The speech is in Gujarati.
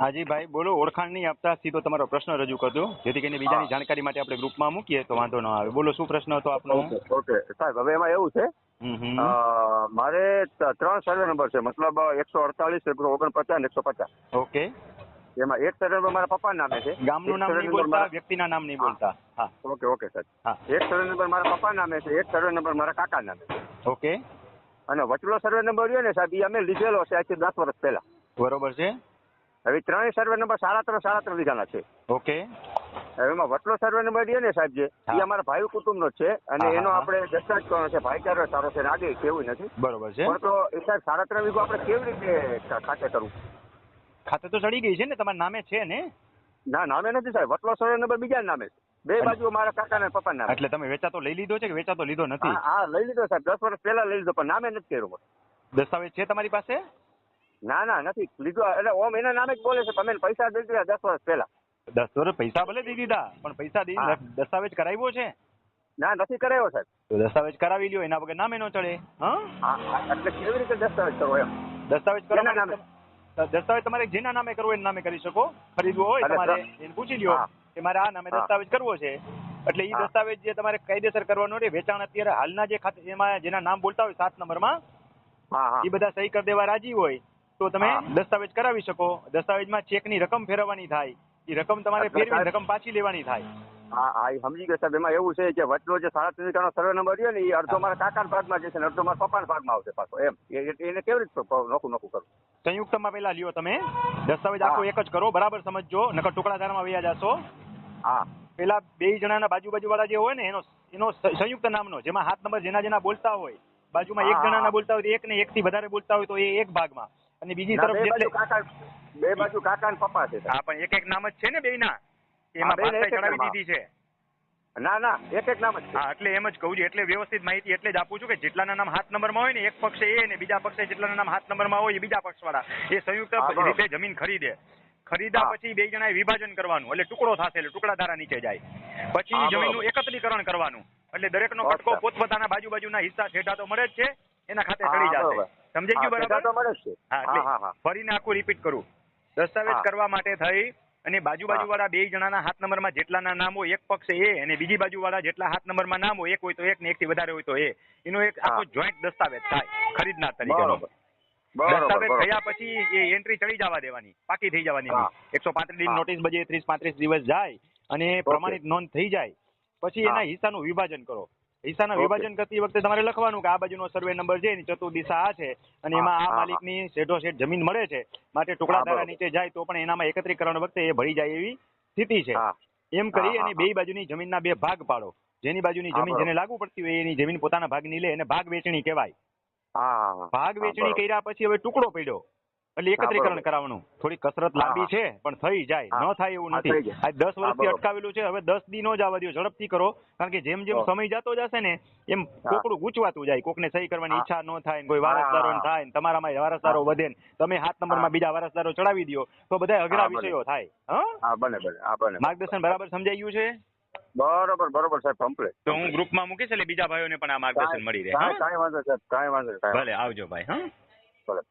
હાજી ભાઈ બોલો ઓળખાણ નહીં આપતા સીધો તમારો પ્રશ્ન રજૂ કરજો જેથી કરીને બીજાની જાણકારી માટે આપણે ગ્રુપમાં મૂકીએ તો વાંધો ન આવે. બોલો શું પ્રશ્ન હતો આપનો? ઓકે સાહેબ હવે એમાં એવું છે મારે ત્રણ સર્વે નંબર છે. મતલબ એકસો અડતાલીસ એકસો ઓગણપચાસ એકસો પચાસ. ઓકે. એમાં એક સર્વે નંબર મારા પપ્પા નામે છે. ગામનું નામ નહીં બોલતા વ્યક્તિના નામ નહીં બોલતા. હા. ઓકે ઓકે સાહેબ. હા. એક સર્વે નંબર મારા પપ્પા નામે છે એક સર્વે નંબર મારા કાકા નામે છે. ઓકે. અને વચલો સર્વે નંબર રહ્યો ને સાહેબ એ અમે લીધેલો છે આજથી દસ વર્ષ પહેલા. બરોબર છે. હવે ત્રણેય સર્વે નંબર સાડા ત્રણ સાડા ત્રણ વીઘાના છે. ઓકે. હવે એમાં વટલો સર્વે નંબર રહ્યો ને સાહેબ જે એ અમારા ભાઈ કુટુંબ નો છે અને એનો. આપણે દસ્તાવેજ કરવાનો છે. ભાઈચારો સારો છે આગે કેવું નથી. બરોબર છે. પણ તો એ સાહેબ સાડા ત્રણ વીઘો આપણે કેવી રીતે ખાતે કરવું? ખાતે તો ચડી ગઈ છે ને તમારા નામે છે ને? ના નામે નથી સાહેબ. વટલો સર્વે નંબર બીજા નામે છે. બે બાજુ મારા કાકા ને પપ્પા નામે. એટલે તમે વેચાતો લઈ લીધો છે કે વેચાતો લીધો નથી? હા લઈ લીધો સાહેબ. દસ વર્ષ પહેલા લઈ લીધો પણ નામે નથી કર્યો દસ્તાવેજ છે તમારી પાસે? ના ના નથી. લીધો એટલે ઓમ એના નામે જ બોલે છે. તમે પૈસા દઈ દીધા દસ વર્ષ પહેલા. દસ વર્ષ પૈસા ભલે દઈ દીધા પણ પૈસા દઈ દસ્તાવેજ કરાવ્યો છે? ના નથી કરાયો સાહેબ. તો દસ્તાવેજ કરાવી લ્યો એના વગર નામે ન ચડે હા? એટલે કેવી રીતે દસ્તાવેજ કરો એમ? દસ્તાવેજ કરો દસ્તાવેજ તમારે જેના નામે કરવો એના નામે કરી શકો. ખરીદવો હોય તમારે એને પૂછી લ્યો કે મારે આ નામે દસ્તાવેજ કરવો છે. એટલે એ દસ્તાવેજ જે તમારે કાયદેસર કરવાનો રહે વેચાણ અત્યારે હાલના જે ખાતે એમાં જેના નામ બોલતા હોય સાત નંબરમાં એ બધા સહી કરી દેવા રાજી હોય. તો તમે દસ્તાવેજ કરાવી શકો. દસ્તાવેજમાં ચેકની રકમ ફેરવવાની થાય. એ રકમ તમારે ફેરવી રકમ પાછી લેવાની થાય. હા હા એ સમજી ગયો સાહેબ. એમાં એવું છે કે વચલો જે સાડા ત્રીસ નો સર્વે નંબર રહ્યો ને એ અડધો મારા કાકા ભાગમાં જશે ને અડધો મારા પપ્પાના ભાગમાં આવશે પાછો એમ. એને કેવી રીતે નોખું નોખું કરવું સંયુક્તમાં પેલા લ્યો તમે. દસ્તાવેજ આખો એક જ કરો બરાબર સમજજો. નકર ટુકડાધારમાં વૈયા જશો. હા. પેલા બે જણાના બાજુ બાજુ વાળા જે હોય ને એનો એનો સંયુક્ત નામનો જેમાં હાથ નંબર જેના જેના બોલતા હોય બાજુમાં એક જણા જણાના બોલતા હોય તો એક ને એક થી વધારે બોલતા હોય તો એ એક ભાગમાં. અને બીજી તરફ બે બાજુ કાકા બે બાજુ કાકા ને પપ્પા છે હા પણ એક એક નામ જ છે ને બેયના. એમાં ભાષા ચડાવી દીધી છે. ના ના એક એક નામ જ છે. હા એટલે એમ જ કહું છું એટલે વ્યવસ્થિત માહિતી એટલે જ આપું છું કે જેટલાના નામ હાથ નંબરમાં હોય ને એક પક્ષે એ ને બીજા પક્ષે જેટલાના નામ હાથ નંબરમાં હોય એ બીજા પક્ષવાળા. એ સંયુક્ત રીતે જમીન ખરીદે. ખરીદા પછી બે જણાએ વિભાજન કરવાનું એટલે ટુકડો થશે એટલે ટુકડા ધારા નીચે જાય. પછી જમીનનું એકત્રીકરણ કરવાનું. એટલે દરેકનો કટકો પોતપોતાના બાજુ બાજુના હિસ્સા છેટા તો મળે જ છે એના ખાતે ચડી. જશે. સમજાઈ ગયું બરાબર? હા ફરીને આખું રિપીટ કરું. દસ્તાવેજ કરવા માટે થઈ અને બાજુ બાજુ વાળા બે જણાના હાથ નંબરમાં જેટલાના નામ હોય એક પક્ષે એ અને બીજી બાજુ વાળા જેટલા હાથ નંબરમાં નામ હોય એક હોય તો એક ને એક થી વધારે હોય તો એ. એનો એક આખો જોઈન્ટ દસ્તાવેજ થાય ખરીદનાર તરીકે દસ્તાવેજ થયા પછી એ એન્ટ્રી ચડી જવા દેવાની પાકી થઈ જવાની. એકસો પાંત્રીસ દિન. નોટિસ બજે ત્રીસ પાંત્રીસ દિવસ જાય અને પ્રમાણિત નોંધ થઈ જાય. પછી. એના હિસ્સાનું વિભાજન કરો. હિસ્સાના વિભાજન કરતી વખતે તમારે લખવાનું કે આ બાજુનો સર્વે નંબર છે એની ચતુર્દિશા આ છે અને એમાં આ માલિકની શેઠો શેઠ જમીન મળે છે. માટે ટુકડા ધારા નીચે જાય તો પણ એનામાં એકત્રીકરણ વખતે એ ભળી જાય એવી સ્થિતિ છે. એમ કરી અને બે બાજુની જમીનના બે ભાગ પાડો. જેની બાજુની જમીન જેને લાગુ પડતી હોય એની જમીન પોતાના ભાગની લે એને ભાગ વેચણી કહેવાય. ભાગ વેચણી કર્યા પછી હવે ટુકડો પડ્યો. એટલે એકત્રીકરણ. કરાવવાનું. થોડી કસરત લાંબી છે પણ થઈ જાય. ન થાય એવું નથી. આ દસ વર્ષથી અટકાવેલું છે. હવે દસ દી નો જ આવવા દો ઝડપથી કરો. કારણ કે જેમ જેમ સમય જતો જશે ને એમ. કોકડું ગૂંચવાતું જાય. કોકને સહી કરવાની ઈચ્છા ન થાય કોઈ. વારસદારો થાય ને તમારામાં વારસદારો વધે ને તમે હાથ નંબરમાં. બીજા વારસદારો ચડાવી દો તો બધા અઘરા વિષયો થાય. હા? હા બને બને. માર્ગદર્શન બરાબર સમજાઈ ગયું છે? બરોબર બરોબર સાહેબ કમ્પ્લીટ તો હું ગ્રુપમાં મૂકીશ એટલે બીજા ભાઈઓને પણ આ માર્ગદર્શન મળી રહે કાંઈ વાંધો સાહેબ કાંઈ વાંધો ભલે આવજો ભાઈ હા? ભલે.